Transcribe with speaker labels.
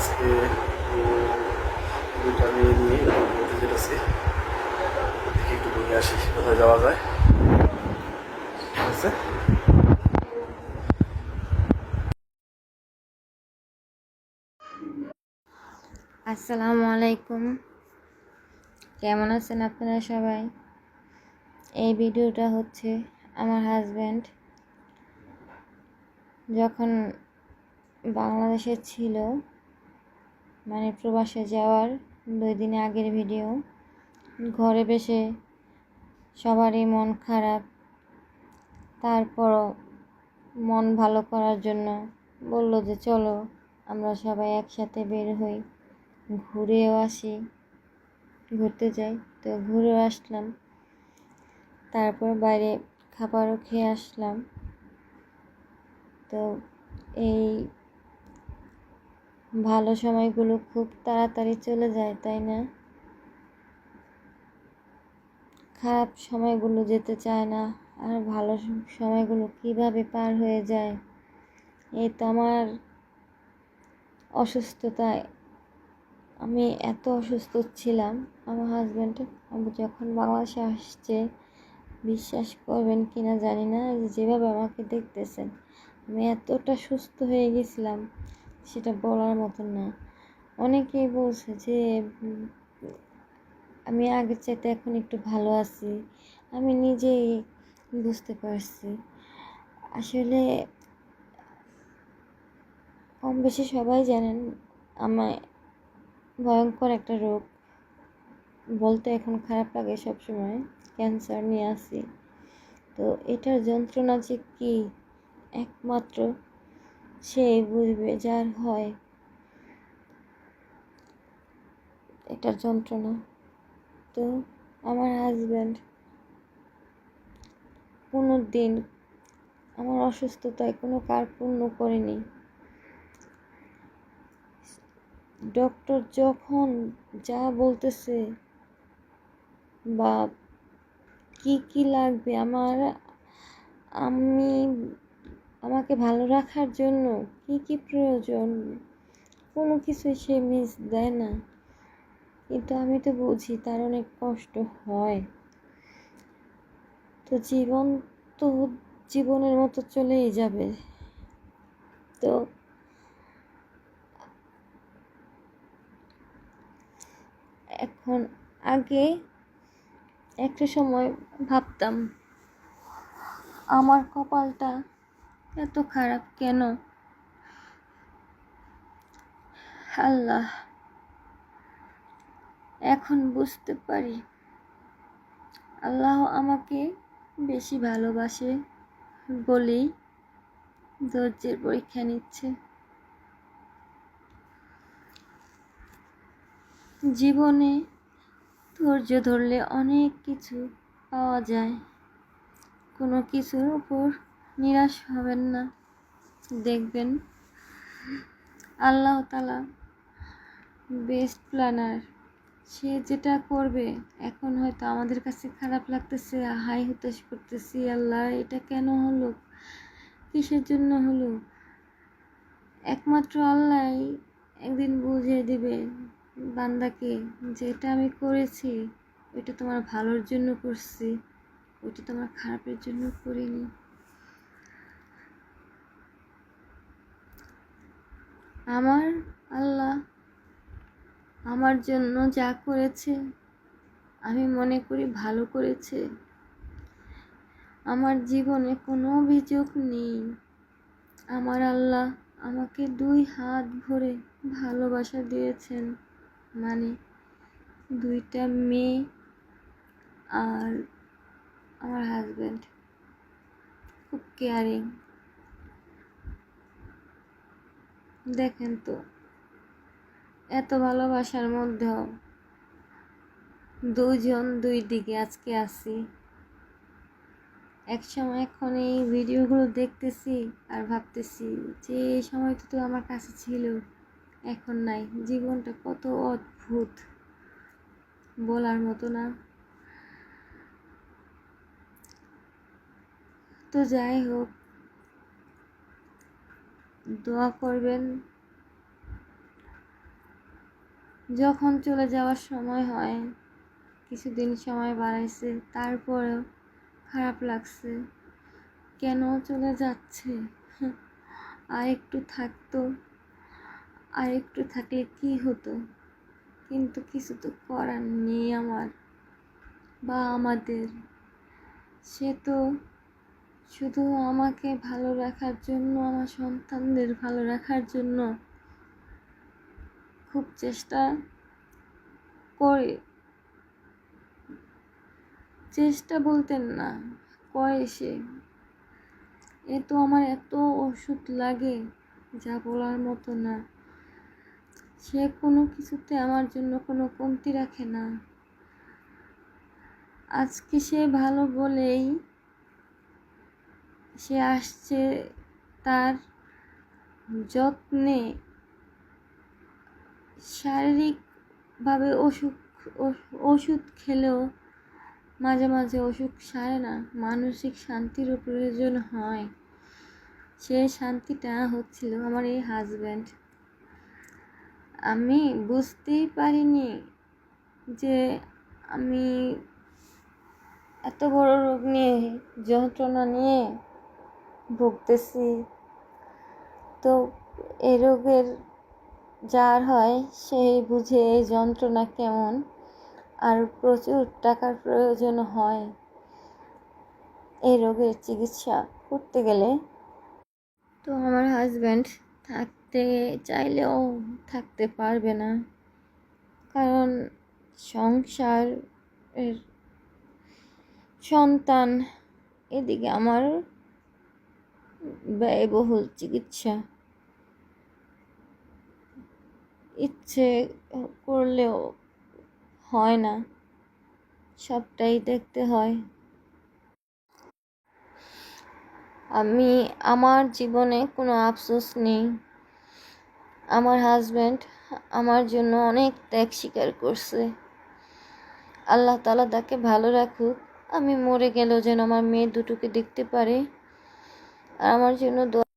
Speaker 1: আজকে, দুইটা মেয়ে নিয়ে ঘুরতে যেতেছি। দেখি একটু ঘুরে আসি, কোথায় যাওয়া যায়। ঠিক আছে?
Speaker 2: আসসালামু আলাইকুম। কেমন আছেন আপনারা সবাই? এই ভিডিওটা হচ্ছে আমার হাজব্যান্ড যখন বাংলাদেশে ছিল মানে প্রবাসে যাওয়ার দুই দিন আগের ভিডিও। ঘরে বসে সবারই মন খারাপ। তারপরও মন ভালো করার জন্য বলল যে, চলো, আমরা সবাই একসাথে বের হই। ঘুরেও আসি, ঘুরতে যাই। তো ঘুরেও আসলাম। তারপর বাইরে খাবারও খেয়ে আসলাম। তো এই ভালো সময়গুলো খুব তাড়াতাড়ি চলে যায়, তাই না? খারাপ সময়গুলো যেতে চায় না, আর ভালো সময়গুলো কীভাবে পার হয়ে যায়? এই তো আমার অসুস্থতায় আমি এত অসুস্থ ছিলাম, আমার হাজব্যান্ড যখন বাংলাদেশে আসছে, বিশ্বাস করবেন কি না জানি না যেভাবে আমাকে দেখতেছেন, আমি এতটা সুস্থ হয়ে গেছিলাম। সেটা বলার মতন না। অনেকেই বলছে যে আমি আগের চাইতে এখন একটু ভালো আছি। আমি নিজেই বুঝতে পারছি। আসলে কম বেশি সবাই জানেন, আমায় ভয়ঙ্কর একটা রোগ। বলতে এখন খারাপ লাগে সবসময়, ক্যান্সার নিয়ে আসি তো এটার যন্ত্রণা যে কী? একমাত্র সেই বুঝবে যার হয়। এটার যন্ত্রণা। তো আমার হাজব্যান্ড কোনো দিন আমার অসুস্থতায় কোনো কার কার্পণ্য করেনি। ডক্টর যখন যা বলতেছে বা কি কি লাগবে, আমার, আমি আমাকে ভালো রাখার জন্য কি কি প্রয়োজন? কোনো কিছুই সে মিস দেয় না। কিন্তু আমি তো বুঝি তার অনেক কষ্ট হয়। তো জীবন তো জীবনের মতো চলেই যাবে। তো এখন আগে একটা সময় ভাবতাম, আমার কপালটা এত খারাপ কেন? আল্লাহ, এখন বুঝতে পারি। আল্লাহ আমাকে বেশি ভালোবাসে বলেই ধৈর্যের পরীক্ষা নিচ্ছে। জীবনে ধৈর্য ধরলে অনেক কিছু পাওয়া যায়। কোনো কিছুর উপর নিরাশ হবেন না। দেখবেন আল্লাহ তালা বেস্ট প্ল্যানার সে যেটা করবে, এখন হয়তো আমাদের কাছে খারাপ লাগতেছে, হাই হতাশ করতেছি, আল্লাহ, এটা কেন হলো? কিসের জন্য হলো? একমাত্র আল্লাহ একদিন বুঝিয়ে দিবে, বান্দাকে যেটা আমি করেছি, ওইটা তোমার ভালোর জন্য করছি, ওইটা তোমার খারাপের জন্য করিনি। আমার আল্লাহ আমার জন্য যা করেছে, আমি মনে করি ভালো করেছে। আমার জীবনে কোনো অভিযোগ নেই। আমার আল্লাহ আমাকে দুই হাত ভরে ভালোবাসা দিয়েছেন মানে দুইটা মেয়ে আর আমার হাজব্যান্ড খুব কেয়ারিং দেখেন তো, এত ভালোবাসার মধ্যেও দুজন দুই দিকে আজকে আছি। এক সময় এখন এই ভিডিওগুলো দেখতেছি আর ভাবতেছি যে এই সময়টা তো আমার কাছে ছিল, এখন নাই। জীবনটা কত অদ্ভুত বলার মতো না। তো যাই হোক দোয়া করবেন। যখন চলে যাওয়ার সময় হয়, কিছুদিন সময় বাড়াইছে, তারপরেও খারাপ লাগছে। কেন চলে যাচ্ছে? আর একটু থাকতো, আর একটু থাকলে কি হতো? কিন্তু কিছু তো করার নেই আমার, বা আমাদের। সে তো শুধু আমাকে ভালো রাখার জন্য, আমার সন্তানদের ভালো রাখার জন্য খুব চেষ্টা করে। চেষ্টা বলতেন না, করে সে। এ তো আমার এত ওষুধ লাগে, যা বলার মতো না। সে কোনো কিছুতে আমার জন্য কোনো কমতি রাখে না। আজকে সে ভালো বলেই সে আসছে তার যত্নে। শারীরিকভাবে অসুখ ওষ- ওষুধ খেলেও মাঝে মাঝে অসুখ সারে না, মানসিক শান্তিরও প্রয়োজন হয়। সে শান্তিটা হচ্ছিল আমার এই হাজব্যান্ড আমি বুঝতেই পারিনি যে আমি এত বড় রোগ নিয়ে যন্ত্রণা নিয়ে ভুগতেছি। তো এই রোগের যার হয় সেই বুঝে এই যন্ত্রণা কেমন আর প্রচুর টাকার প্রয়োজন হয় এই রোগের চিকিৎসা করতে গেলে। তো আমার হাজব্যান্ড থাকতে চাইলেও থাকতে পারবে না। কারণ সংসার এর সন্তান এদিকে আমার ব্যয়বহুল চিকিৎসা। ইচ্ছে করলেও হয় না। সবটাই দেখতে হয়। আমি, আমার জীবনে কোনো আফসোস নেই। আমার হাজব্যান্ড আমার জন্য অনেক ত্যাগ স্বীকার করছে। আল্লাহ তালা তাকে ভালো রাখুক। আমি মরে গেলেও যেন আমার মেয়ে দুটোকে দেখতে পারে। আর আমার জন্য দোয়া